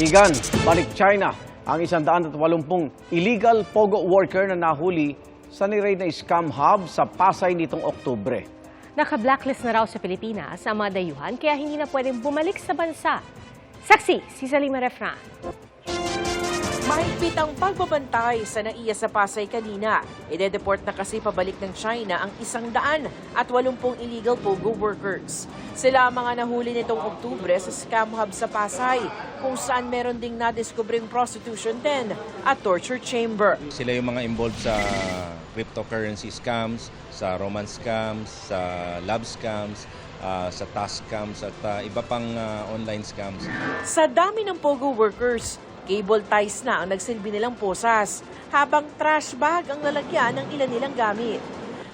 Igan, balik China ang 180 illegal pogo worker na nahuli sa niray na scam hub sa Pasay nitong Oktubre. Naka-blacklist na raw sa Pilipinas ang mga dayuhan kaya hindi na pwedeng bumalik sa bansa. Saksi, si Salima Refran. Mahigpit ang pagbabantay sa naiya sa Pasay kanina. Ide-deport na kasi pabalik ng China ang isang daan at walumpung illegal POGO workers. Sila ang mga nahuli nitong Oktubre sa scam hub sa Pasay, kung saan meron ding nadiskubreng prostitution den at torture chamber. Sila yung mga involved sa cryptocurrency scams, sa romance scams, sa love scams, ah, sa task scams at ah, iba pang ah, online scams. Sa dami ng POGO workers, cable ties na ang nagsilbi nilang posas, habang trash bag ang lalagyan ng ilan nilang gamit.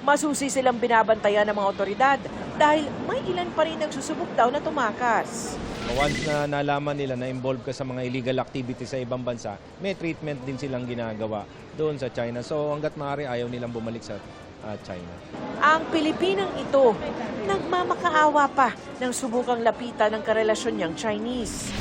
Masusi silang binabantayan ng mga otoridad dahil may ilan pa rin ang susubok daw na tumakas. Once na nalaman nila na involved ka sa mga illegal activity sa ibang bansa, may treatment din silang ginagawa doon sa China. So hanggat maaari ayaw nilang bumalik sa ah, China. Ang Pilipinang ito, nagmamakaawa pa ng subukang lapitan ng karelasyon niyang Chinese.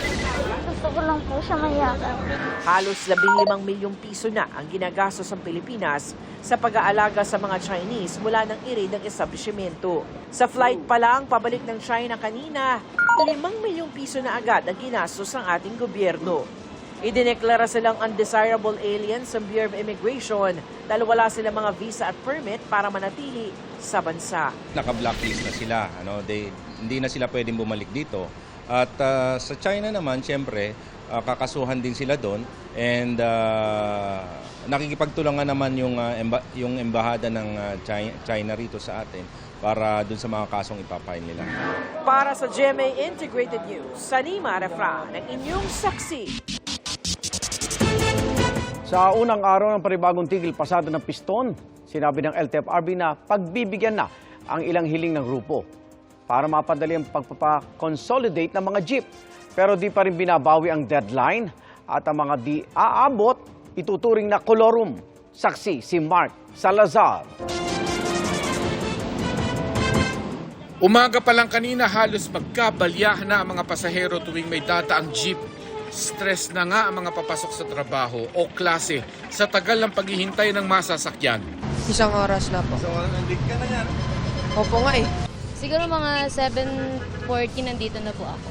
Gusto ko lang po siya mayakap. Halos 15 milyong piso na ang ginagastos ng Pilipinas sa pag-aalaga sa mga Chinese mula ng iri ng establishmento. Sa flight pa lang pabalik ng China kanina, 5 milyong piso na agad ang ginastos ng ating gobyerno. Idineklara silang undesirable aliens sa Bureau of Immigration dahil wala silang mga visa at permit para manatili sa bansa. Naka-blacklist na sila. Ano? They, hindi na sila pwedeng bumalik dito. At ah, sa China naman, siyempre, ah, kakasuhan din sila doon. And ah, nakikipagtulungan naman yung, ah, emba- yung embahada ng ah, China, China rito sa atin para doon sa mga kasong ipapail nila. Para sa GMA Integrated News, Sanima Refra, ng inyong saksi. Sa unang araw ng panibagong tigil pasado ng piston, sinabi ng LTFRB na pagbibigyan na ang ilang hiling ng grupo para mapadali ang pagpapakonsolidate ng mga jeep. Pero di pa rin binabawi ang deadline at ang mga di aabot ituturing na kolorum. Saksi si Mark Salazar. Umaga pa lang kanina halos magkabalyahan na ang mga pasahero tuwing may data ang jeep. Stress na nga ang mga papasok sa trabaho o klase sa tagal ng paghihintay ng masasakyan. Isang oras na po. Isang oras ka na yan? Opo nga eh. Siguro mga 7.40 nandito na po ako.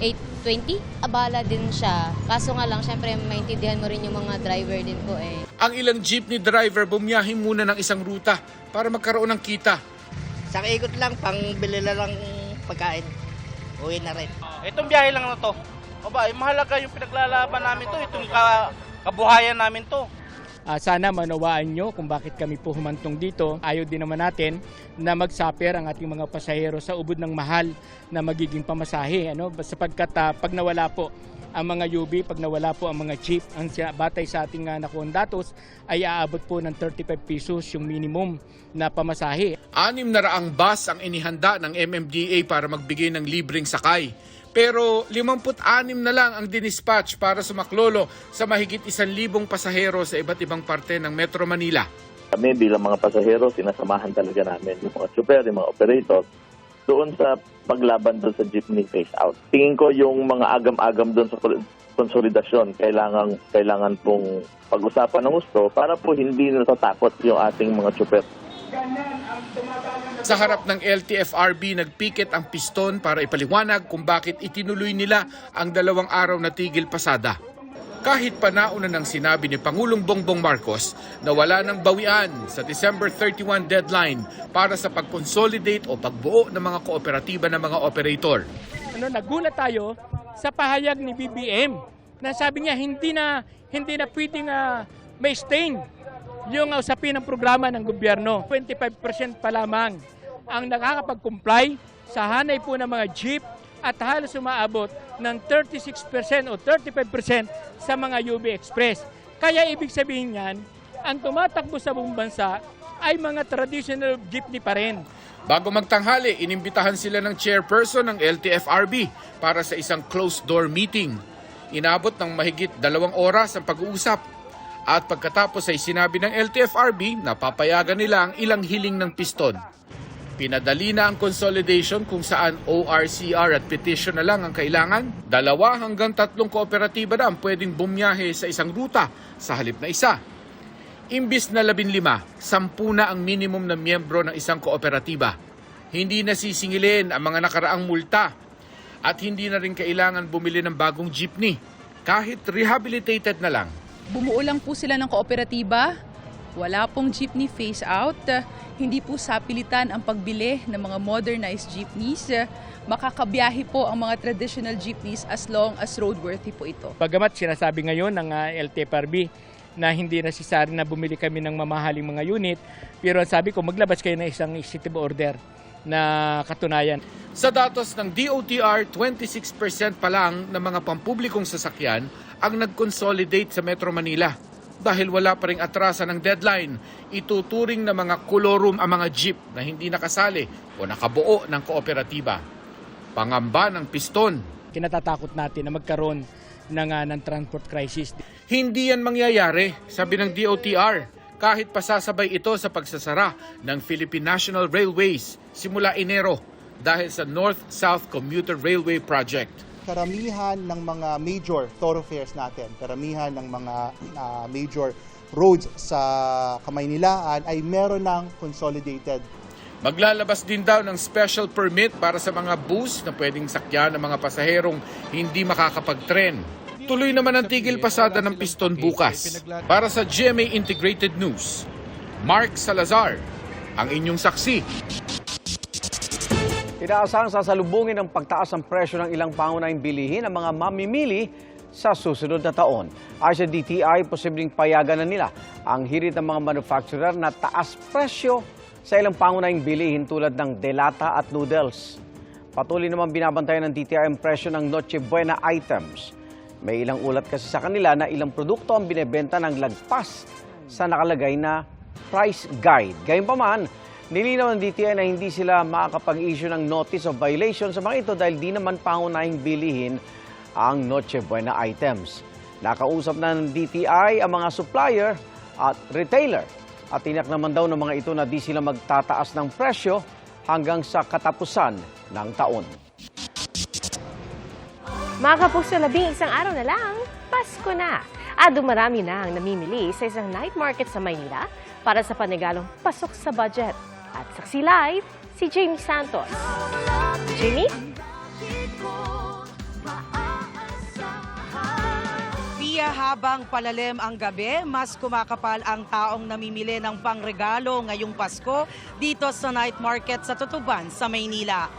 8.20? Abala din siya. Kaso nga lang, syempre maintindihan mo rin yung mga driver din po eh. Ang ilang jeepney driver bumiyahin muna ng isang ruta para magkaroon ng kita. Sa ikot lang, pang bili na lang pagkain. Uwi na rin. Itong biyahe lang na to. O ba, eh, mahalaga yung pinaglalaban namin to, itong ka, kabuhayan namin to. Ah, sana manawaan nyo kung bakit kami po humantong dito. Ayaw din naman natin na magsaper ang ating mga pasahero sa ubod ng mahal na magiging pamasahe. Ano? Sapagkat ah, pag nawala po ang mga UB, pag nawala po ang mga jeep, ang siya- batay sa ating uh, nakuha datos ay aabot po ng 35 pesos yung minimum na pamasahe. Anim na raang bus ang inihanda ng MMDA para magbigay ng libreng sakay. Pero 56 na lang ang dinispatch para sumaklolo sa mahigit 1,000 pasahero sa iba't ibang parte ng Metro Manila. Kami bilang mga pasahero, sinasamahan talaga namin yung mga super, yung mga operator doon sa paglaban doon sa jeepney phase out. Tingin ko yung mga agam-agam doon sa konsolidasyon, kailangan, kailangan pong pag-usapan ng gusto para po hindi natatakot yung ating mga super. Sa harap ng LTFRB, nagpiket ang piston para ipaliwanag kung bakit itinuloy nila ang dalawang araw na tigil pasada. Kahit pa nauna ng sinabi ni Pangulong Bongbong Marcos na wala ng bawian sa December 31 deadline para sa pag-consolidate o pagbuo ng mga kooperatiba ng mga operator. ano, nagulat tayo sa pahayag ni BBM na sabi niya hindi na hindi na pwedeng ah, may stain yung usapin ng programa ng gobyerno. 25% pa lamang ang nakakapag-comply sa hanay po ng mga jeep at halos umaabot ng 36% o 35% sa mga UB Express. Kaya ibig sabihin niyan, ang tumatakbo sa buong bansa ay mga traditional jeepney pa rin. Bago magtanghali, inimbitahan sila ng chairperson ng LTFRB para sa isang closed-door meeting. Inabot ng mahigit dalawang oras ang pag-uusap. At pagkatapos ay sinabi ng LTFRB na papayagan nila ang ilang hiling ng piston. Pinadali na ang consolidation kung saan ORCR at petition na lang ang kailangan. Dalawa hanggang tatlong kooperatiba na ang pwedeng bumiyahe sa isang ruta sa halip na isa. Imbis na labin lima, sampu na ang minimum na miyembro ng isang kooperatiba. Hindi na sisingilin ang mga nakaraang multa at hindi na rin kailangan bumili ng bagong jeepney kahit rehabilitated na lang. Bumuo lang po sila ng kooperatiba. Wala pong jeepney phase out. Hindi po sapilitan ang pagbili ng mga modernized jeepneys. Makakabiyahe po ang mga traditional jeepneys as long as roadworthy po ito. Bagamat sinasabi ngayon ng ah, LTFRB na hindi necessary na bumili kami ng mamahaling mga unit, pero sabi ko maglabas kayo ng isang executive order na katunayan. Sa datos ng DOTR, 26% pa lang ng mga pampublikong sasakyan ang nag-consolidate sa Metro Manila. Dahil wala pa ring atrasan ng deadline, ituturing na mga kolorum ang mga jeep na hindi nakasali o nakabuo ng kooperatiba. Pangamba ng piston. Kinatatakot natin na magkaroon ng, ah, ng transport crisis. Hindi yan mangyayari, sabi ng DOTR, kahit pasasabay ito sa pagsasara ng Philippine National Railways simula Enero dahil sa North-South Commuter Railway Project. karamihan ng mga major thoroughfares natin, karamihan ng mga ah, major roads sa Kamaynilaan ay meron ng consolidated Maglalabas din daw ng special permit para sa mga bus na pwedeng sakyan ng mga pasaherong hindi makakapag-tren. Tuloy naman ang tigil pasada ng piston bukas. Para sa GMA Integrated News, Mark Salazar, ang inyong saksi. Inaasahang sasalubungin ang pagtaas ng presyo ng ilang pangunahing bilihin ang mga mamimili sa susunod na taon. Ay sa DTI, posibleng payagan na nila ang hirit ng mga manufacturer na taas presyo sa ilang pangunahing bilihin tulad ng delata at noodles. Patuloy naman binabantayan ng DTI ang presyo ng Noche Buena items. May ilang ulat kasi sa kanila na ilang produkto ang binebenta ng lagpas sa nakalagay na price guide. Gayunpaman, nilinaw ng DTI na hindi sila makakapag-issue ng notice of violation sa mga ito dahil di naman pangunahing bilihin ang Noche Buena items. Nakausap na ng DTI ang mga supplier at retailer at tinak naman daw ng mga ito na di sila magtataas ng presyo hanggang sa katapusan ng taon. Mga kapuso, labing isang araw na lang, Pasko na. At dumarami na ang namimili sa isang night market sa Maynila para sa panigalong pasok sa budget. At saksi live, si Jamie Santos. Jamie? Pia habang palalim ang gabi, mas kumakapal ang taong namimili ng pangregalo ngayong Pasko dito sa night market sa Tutuban sa Maynila.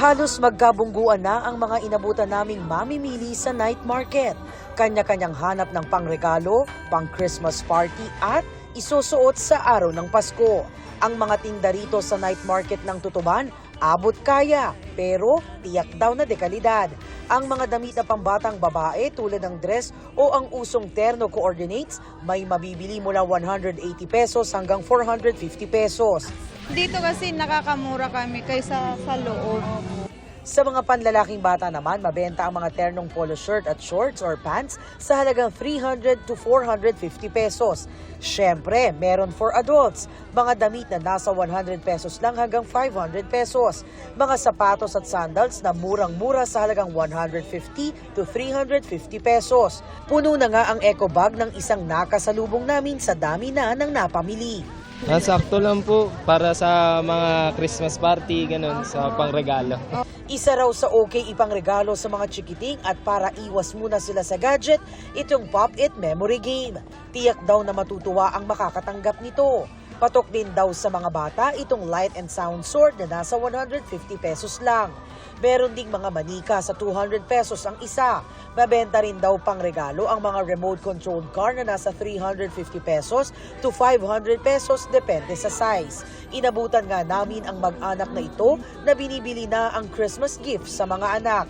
Halos magkabungguan na ang mga inabutan naming mamimili sa night market. Kanya-kanyang hanap ng pangregalo, pang Christmas party at isusuot sa araw ng Pasko. Ang mga tinda rito sa night market ng Tutuban, abot kaya, pero tiyak daw na dekalidad. Ang mga damit na pambatang babae tulad ng dress o ang usong terno coordinates, may mabibili mula 180 pesos hanggang 450 pesos. Dito kasi nakakamura kami kaysa sa loob. Sa mga panlalaking bata naman, mabenta ang mga ternong polo shirt at shorts or pants sa halagang 300 to 450 pesos. Siyempre, meron for adults, mga damit na nasa 100 pesos lang hanggang 500 pesos. Mga sapatos at sandals na murang-mura sa halagang 150 to 350 pesos. Puno na nga ang eco bag ng isang nakasalubong namin sa dami na ng napamili. Ah, sakto lang po para sa mga Christmas party, ganun, sa pangregalo. Isa raw sa okay ipang regalo sa mga chikiting at para iwas muna sila sa gadget, itong Pop It Memory Game. Tiyak daw na matutuwa ang makakatanggap nito. Patok din daw sa mga bata itong light and sound sword na nasa 150 pesos lang. Meron ding mga manika sa 200 pesos ang isa. Mabenta rin daw pang regalo ang mga remote-controlled car na nasa 350 pesos to 500 pesos depende sa size. Inabutan nga namin ang mag-anak na ito na binibili na ang Christmas gift sa mga anak.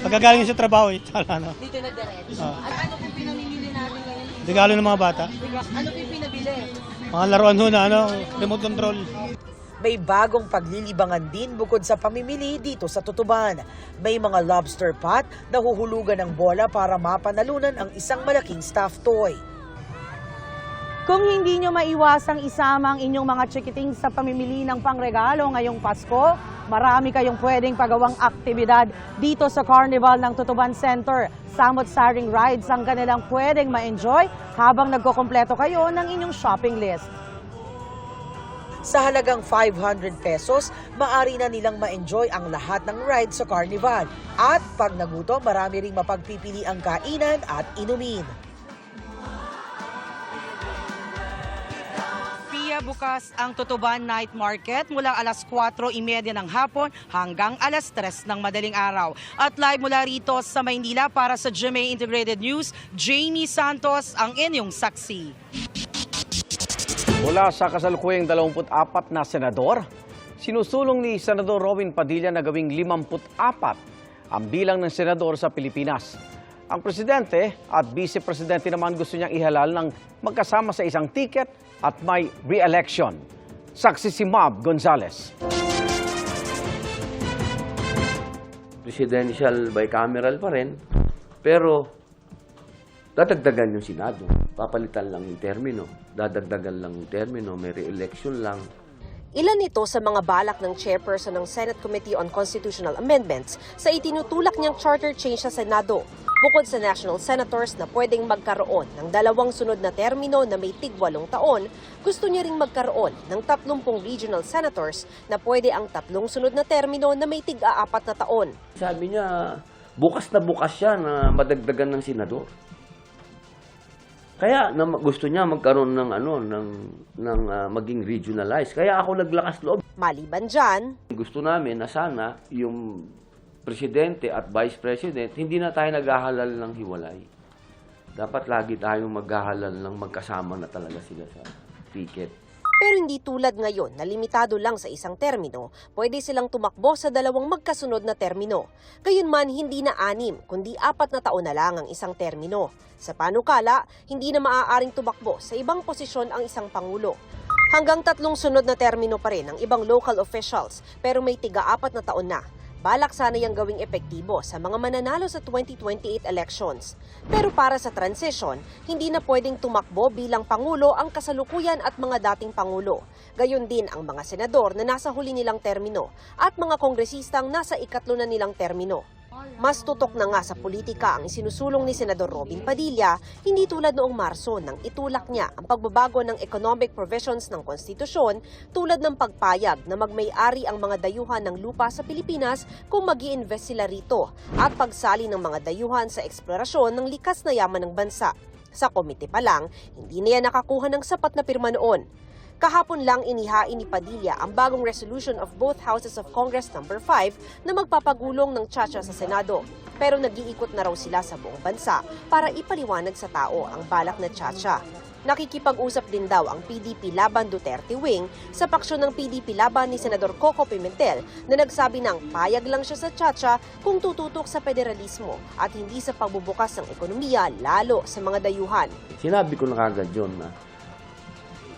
Pagkagaling sa trabaho, eh, tala na. Dito na diretso. Ah. At ano po pinamimili natin ngayon? Regalo ng mga bata. Ano po pinabili? Mga laruan ho na, ano, remote control. May bagong paglilibangan din bukod sa pamimili dito sa Tutuban. May mga lobster pot na huhulugan ng bola para mapanalunan ang isang malaking stuffed toy. Kung hindi nyo maiwasang isama ang inyong mga chikiting sa pamimili ng pangregalo ngayong Pasko, marami kayong pwedeng pagawang aktibidad dito sa Carnival ng Tutuban Center. Samot-saring rides ang kanilang pwedeng ma-enjoy habang nagkokompleto kayo ng inyong shopping list. Sa halagang 500 pesos, maari na nilang ma-enjoy ang lahat ng rides sa Carnival. At pag nagutom, marami ring mapagpipili ang kainan at inumin. Bukas ang Tutuban Night Market mula alas 4.30 ng hapon hanggang alas 3 ng madaling araw. At live mula rito sa Maynila para sa GMA Integrated News, Jamie Santos ang inyong saksi. Mula sa kasalukuyang 24 na senador, sinusulong ni Senador Robin Padilla na gawing 54 ang bilang ng senador sa Pilipinas. Ang presidente at vice-presidente naman gusto niyang ihalal ng magkasama sa isang ticket at may re-election. Saksi si Mab Gonzales. presidential bicameral pa rin, pero dadagdagan yung Senado. Papalitan lang yung termino. Dadagdagan lang yung termino. May re-election lang. Ilan ito sa mga balak ng chairperson ng Senate Committee on Constitutional Amendments sa itinutulak niyang charter change sa Senado. Bukod sa national senators na pwedeng magkaroon ng dalawang sunod na termino na may tigwalong taon, gusto niya ring magkaroon ng 30 regional senators na pwede ang tatlong sunod na termino na may tig-aapat na taon. Sabi niya, bukas na bukas siya na madagdagan ng senador. Kaya na, gusto niya magkaroon ng ano ng ng ah, maging regionalized. Kaya ako naglakas loob. Maliban dyan, Gusto namin na sana yung presidente at vice president hindi na tayo naghahalal ng hiwalay. Dapat lagi tayong maghahalal ng magkasama na talaga sila sa ticket. Pero hindi tulad ngayon na limitado lang sa isang termino, pwede silang tumakbo sa dalawang magkasunod na termino. Gayunman, hindi na anim, kundi apat na taon na lang ang isang termino. Sa panukala, hindi na maaaring tumakbo sa ibang posisyon ang isang pangulo. Hanggang tatlong sunod na termino pa rin ang ibang local officials, pero may tiga-apat na taon na. Balak sana yung gawing epektibo sa mga mananalo sa 2028 elections. Pero para sa transition, hindi na pwedeng tumakbo bilang Pangulo ang kasalukuyan at mga dating Pangulo. Gayon din ang mga senador na nasa huli nilang termino at mga kongresistang nasa ikatlo na nilang termino. Mas tutok na nga sa politika ang isinusulong ni Senador Robin Padilla, hindi tulad noong Marso nang itulak niya ang pagbabago ng economic provisions ng konstitusyon tulad ng pagpayag na magmay-ari ang mga dayuhan ng lupa sa Pilipinas kung mag invest sila rito at pagsali ng mga dayuhan sa eksplorasyon ng likas na yaman ng bansa. Sa komite pa lang, hindi niya nakakuha ng sapat na pirma noon. Kahapon lang inihain ni Padilla ang bagong resolution of both houses of Congress number 5 na magpapagulong ng tsatsya sa Senado. Pero nag-iikot na raw sila sa buong bansa para ipaliwanag sa tao ang balak na tsatsya. Nakikipag-usap din daw ang PDP laban Duterte Wing sa paksyon ng PDP laban ni Senador Coco Pimentel na nagsabi ng payag lang siya sa tsatsya kung tututok sa federalismo at hindi sa pagbubukas ng ekonomiya lalo sa mga dayuhan. Sinabi ko na kagad yun na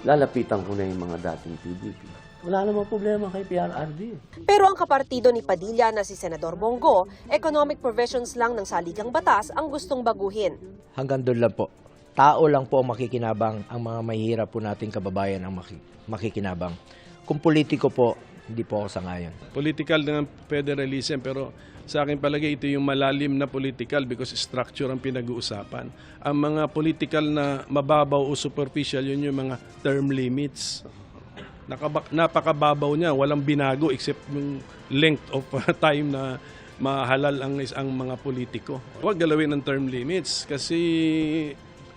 lalapitan ko na yung mga dating PDP. Wala namang problema kay PRRD. Pero ang kapartido ni Padilla na si Senador Bongo, economic provisions lang ng saligang batas ang gustong baguhin. Hanggang doon lang po. Tao lang po ang makikinabang, ang mga mahihirap po nating kababayan ang maki- makikinabang. Kung politiko po, hindi po ako sangayon. Political ng federalism pero sa akin palagay ito yung malalim na political because structure ang pinag-uusapan. Ang mga political na mababaw o superficial yun yung mga term limits. Nakaba- napakababaw niya, walang binago except yung length of time na mahalal ang isang mga politiko. Huwag galawin ng term limits kasi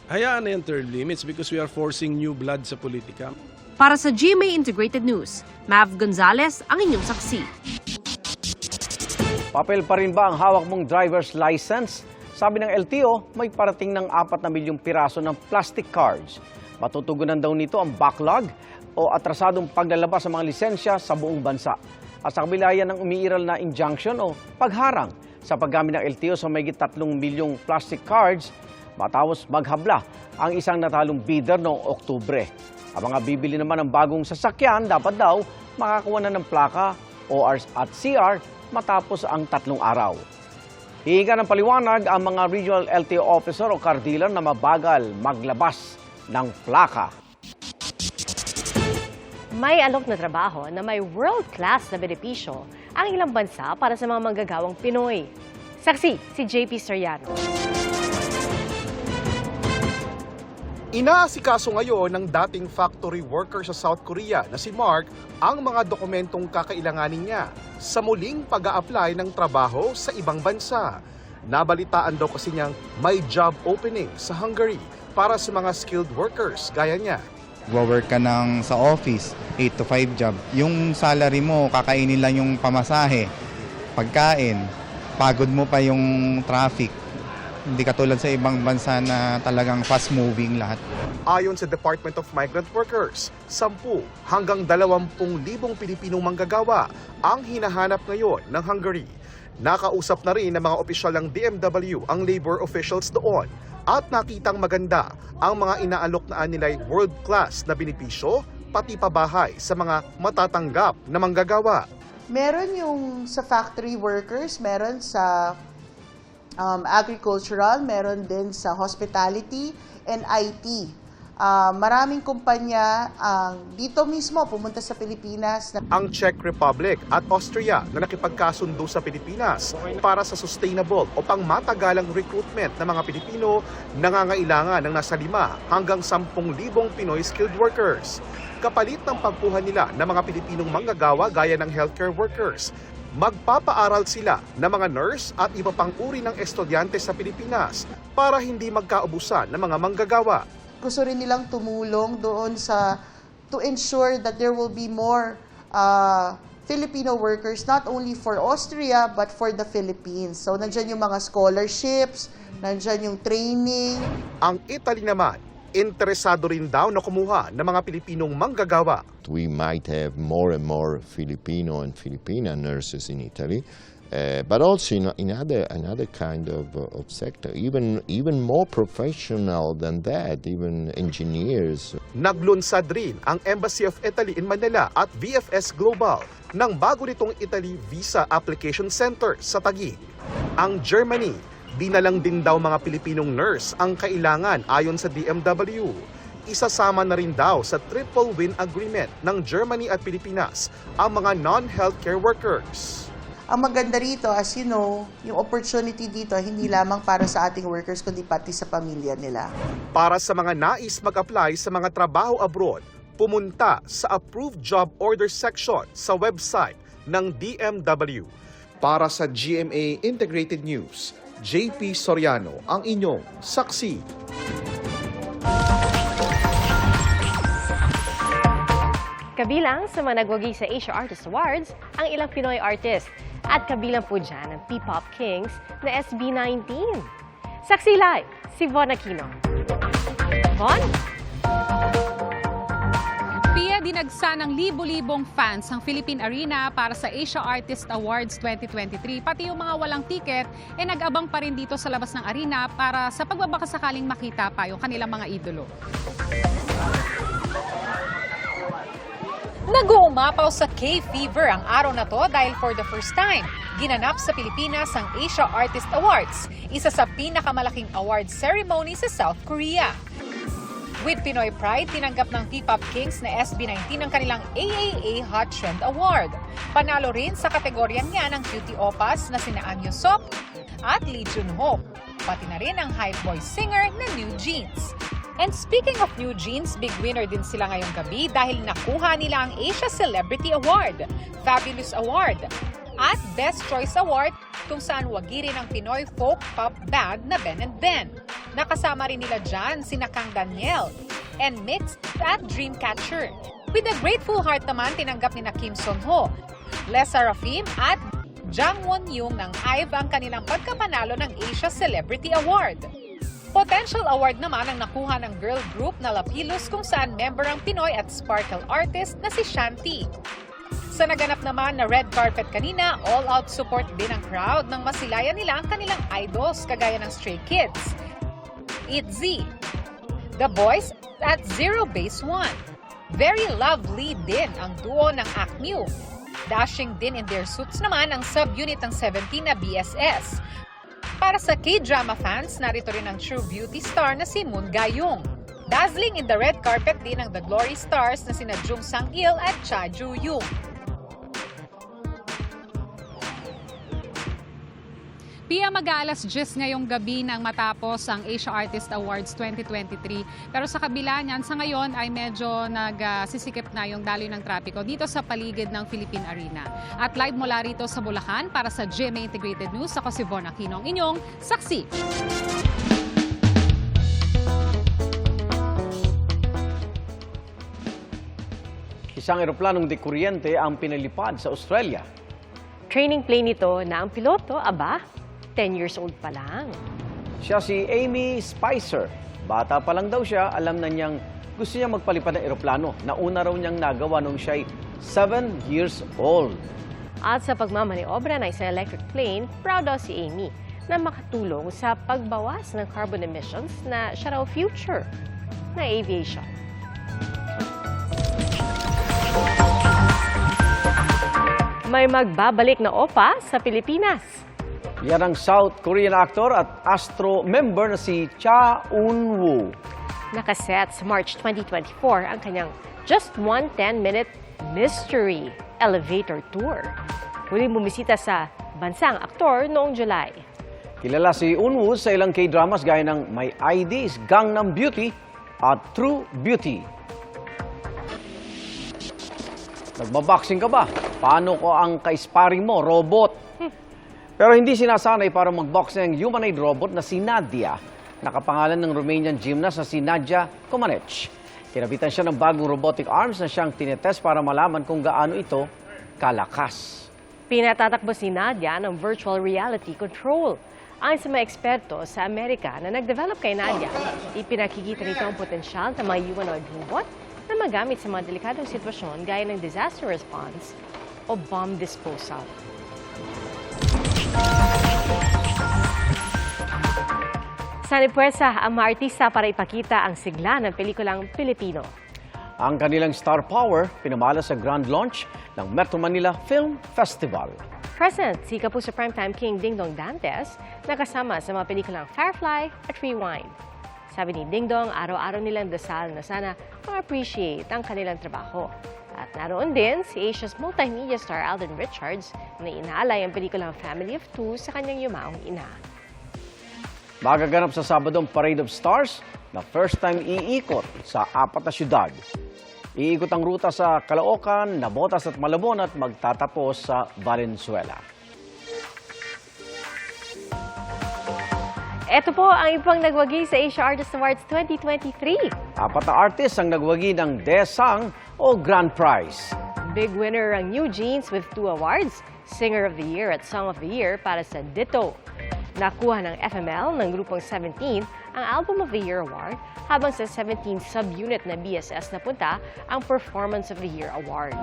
hayaan na yung term limits because we are forcing new blood sa politika. Para sa GMA Integrated News, Mav Gonzalez ang inyong saksi. Papel pa rin ba ang hawak mong driver's license? Sabi ng LTO, may parating ng 4 na milyong piraso ng plastic cards. Matutugunan daw nito ang backlog o atrasadong paglalabas ng mga lisensya sa buong bansa. At sa kabila yan umiiral na injunction o pagharang sa paggamit ng LTO sa may 3 milyong plastic cards, matapos maghabla ang isang natalong bidder noong Oktubre. Ang mga bibili naman ng bagong sasakyan, dapat daw makakuha na ng plaka, OR at CR matapos ang tatlong araw. Hihinga ng paliwanag ang mga regional LTO officer o car dealer na mabagal maglabas ng plaka. May alok na trabaho na may world-class na benepisyo ang ilang bansa para sa mga manggagawang Pinoy. Saksi si JP Soriano. Inaasikaso ngayon ng dating factory worker sa South Korea na si Mark ang mga dokumentong kakailanganin niya sa muling pag apply ng trabaho sa ibang bansa. Nabalitaan daw kasi niyang may job opening sa Hungary para sa mga skilled workers gaya niya. Work ka ng sa office, 8 to 5 job. Yung salary mo, kakainin lang yung pamasahe, pagkain, pagod mo pa yung traffic. Hindi katulad sa ibang bansa na talagang fast moving lahat. Ayon sa Department of Migrant Workers, 10 hanggang 20 libong Pilipinong manggagawa ang hinahanap ngayon ng Hungary. Nakausap na rin ng mga opisyal ng DMW ang labor officials doon at nakitang maganda ang mga inaalok na nila'y world-class na benepisyo pati pabahay sa mga matatanggap na manggagawa. Meron yung sa factory workers, meron sa um, agricultural, meron din sa hospitality and IT. Ah, maraming kumpanya ang dito mismo pumunta sa Pilipinas na ang Czech Republic at Austria na nakipagkasundo sa Pilipinas para sa sustainable o pangmatagalang recruitment ng mga Pilipino nangangailangan ng nasa 5 hanggang 10,000 Pinoy skilled workers. Kapalit ng pagkuha nila ng mga Pilipinong manggagawa gaya ng healthcare workers, magpapaaral sila ng mga nurse at iba pang uri ng estudyante sa Pilipinas para hindi magkaubusan ng mga manggagawa. gusto rin nilang tumulong doon sa to ensure that there will be more uh, Filipino workers not only for Austria but for the Philippines. So nandiyan yung mga scholarships, nandiyan yung training, Ang Italy naman, interesado rin daw na kumuha ng mga Pilipinong manggagawa. We might have more and more Filipino and Filipina nurses in Italy, uh, but also in, in other another kind of, uh, of sector, even even more professional than that, even engineers. Naglunsad rin ang Embassy of Italy in Manila at VFS Global ng bago nitong Italy Visa Application Center sa Taguig. Ang Germany, dinalang din daw mga Pilipinong nurse ang kailangan ayon sa DMW. Isasama na rin daw sa triple win agreement ng Germany at Pilipinas ang mga non-healthcare workers. Ang maganda rito, as you know, yung opportunity dito hindi lamang para sa ating workers kundi pati sa pamilya nila. Para sa mga nais mag-apply sa mga trabaho abroad, pumunta sa Approved Job Order section sa website ng DMW. Para sa GMA Integrated News, JP Soriano ang inyong saksi. Kabilang sa mga nagwagi sa Asia Artist Awards ang ilang Pinoy artist at kabilang po dyan ang P-Pop Kings na SB19. Saksi live, si Von Aquino. Von? Dinagsa ng libo-libong fans ang Philippine Arena para sa Asia Artist Awards 2023. Pati yung mga walang tiket, eh nag-abang pa rin dito sa labas ng arena para sa pagbabakasakaling makita pa yung kanilang mga idolo. Nag-uumapaw sa K-Fever ang araw na to dahil for the first time, ginanap sa Pilipinas ang Asia Artist Awards, isa sa pinakamalaking award ceremony sa South Korea. With Pinoy Pride, tinanggap ng P-Pop Kings na SB19 ang kanilang AAA Hot Trend Award. Panalo rin sa kategorya niya ng Cutie Opas na sina Anyo Sok at Lee Junho. Pati na rin ang hype boy singer na New Jeans. And speaking of New Jeans, big winner din sila ngayong gabi dahil nakuha nila ang Asia Celebrity Award, Fabulous Award, at Best Choice Award kung saan wagi rin ang Pinoy folk pop band na Ben and Ben. Nakasama rin nila dyan sina Kang Daniel and Mix at Dreamcatcher. With a grateful heart naman tinanggap ni na Kim Son Ho, Les Sarafim at Jang Won Yung ng IVE ang kanilang pagkapanalo ng Asia Celebrity Award. Potential award naman ang nakuha ng girl group na Lapilus kung saan member ang Pinoy at sparkle artist na si Shanti. Sa naganap naman na red carpet kanina, all-out support din ang crowd nang masilayan nila ang kanilang idols kagaya ng Stray Kids, ITZY, The Boys at Zero Base One. Very lovely din ang duo ng ACMU. Dashing din in their suits naman ang subunit ng 17 na BSS. Para sa K-drama fans, narito rin ang true beauty star na si Moon Gayong. Dazzling in the red carpet din ang The Glory Stars na sina Jung Sang-il at Cha Ju-young. Pia mag-aalas 10 ngayong gabi nang matapos ang Asia Artist Awards 2023. Pero sa kabila niyan, sa ngayon ay medyo nagsisikip na yung daloy ng trapiko dito sa paligid ng Philippine Arena. At live mula rito sa Bulacan para sa GMA Integrated News, ako si Von Aquino, ang inyong saksi. Isang eroplanong de kuryente ang pinalipad sa Australia. Training plane ito na ang piloto, aba, 10 years old pa lang. Siya si Amy Spicer. Bata pa lang daw siya, alam na niyang gusto niya magpalipad ng eroplano. Nauna raw niyang nagawa nung siya'y 7 years old. At sa pagmamaniobra ng isang electric plane, proud daw si Amy na makatulong sa pagbawas ng carbon emissions na siya raw future na aviation. May magbabalik na OPA sa Pilipinas. Yan ang South Korean actor at Astro member na si Cha Eun-woo. Nakaset sa March 2024 ang kanyang Just One 10-Minute Mystery Elevator Tour. Huling bumisita sa bansang aktor noong July. Kilala si Eun-woo sa ilang K-dramas gaya ng My IDs, Gangnam Beauty at True Beauty. Nagbaboxing ka ba? Paano ko ang ka-sparring mo, robot? Pero hindi sinasanay para mag-boxing ang humanoid robot na si Nadia. Nakapangalan ng Romanian gymnast na si Nadia Comaneci. Kinabitan siya ng bagong robotic arms na siyang tinetest para malaman kung gaano ito kalakas. Pinatatakbo si Nadia ng virtual reality control. Ayon sa mga eksperto sa Amerika na nag-develop kay Nadia, ipinakikita nito ang potensyal ng mga humanoid robot na magamit sa mga delikadong sitwasyon gaya ng disaster response o bomb disposal. Sanipwersa ang mga artista para ipakita ang sigla ng pelikulang Pilipino. Ang kanilang star power pinamala sa grand launch ng Metro Manila Film Festival. Present si Kapuso Primetime King Dingdong Dantes na kasama sa mga pelikulang Firefly at Rewind. Sabi ni Dingdong, araw-araw nilang dasal na sana ma-appreciate ang kanilang trabaho. At naroon din si Asia's multimedia star Alden Richards na inaalay ang pelikulang Family of Two sa kanyang yumaong ina. Magaganap sa Sabadong Parade of Stars na first time iikot sa apat na syudad. Iikot ang ruta sa Caloocan, Nabotas at Malabon at magtatapos sa Valenzuela. Ito po ang ibang nagwagi sa Asia Artist Awards 2023. Apat na artist ang nagwagi ng Desang o Grand Prize. Big winner ang New Jeans with two awards, Singer of the Year at Song of the Year para sa Ditto. Nakuha ng FML ng grupong 17 ang Album of the Year Award, habang sa 17 subunit na BSS napunta ang Performance of the Year Award.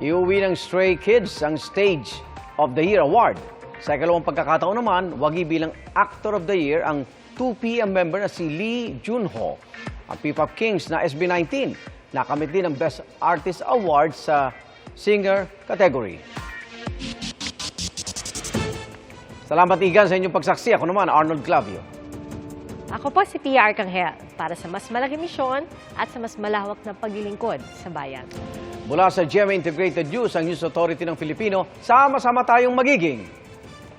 Iuwi ng Stray Kids ang Stage of the Year Award. Sa ikalawang pagkakataon naman, wagi bilang Actor of the Year ang 2PM member na si Lee Junho. Ang P-Pop Kings na SB19 nakamit din ang Best Artist Award sa Singer category. Salamat Igan sa inyong pagsaksi. Ako naman, Arnold Clavio. Ako po si Pia Arcangel para sa mas malaking misyon at sa mas malawak na paglilingkod sa bayan. Mula sa GMA Integrated News, ang News Authority ng Filipino, sama-sama tayong magiging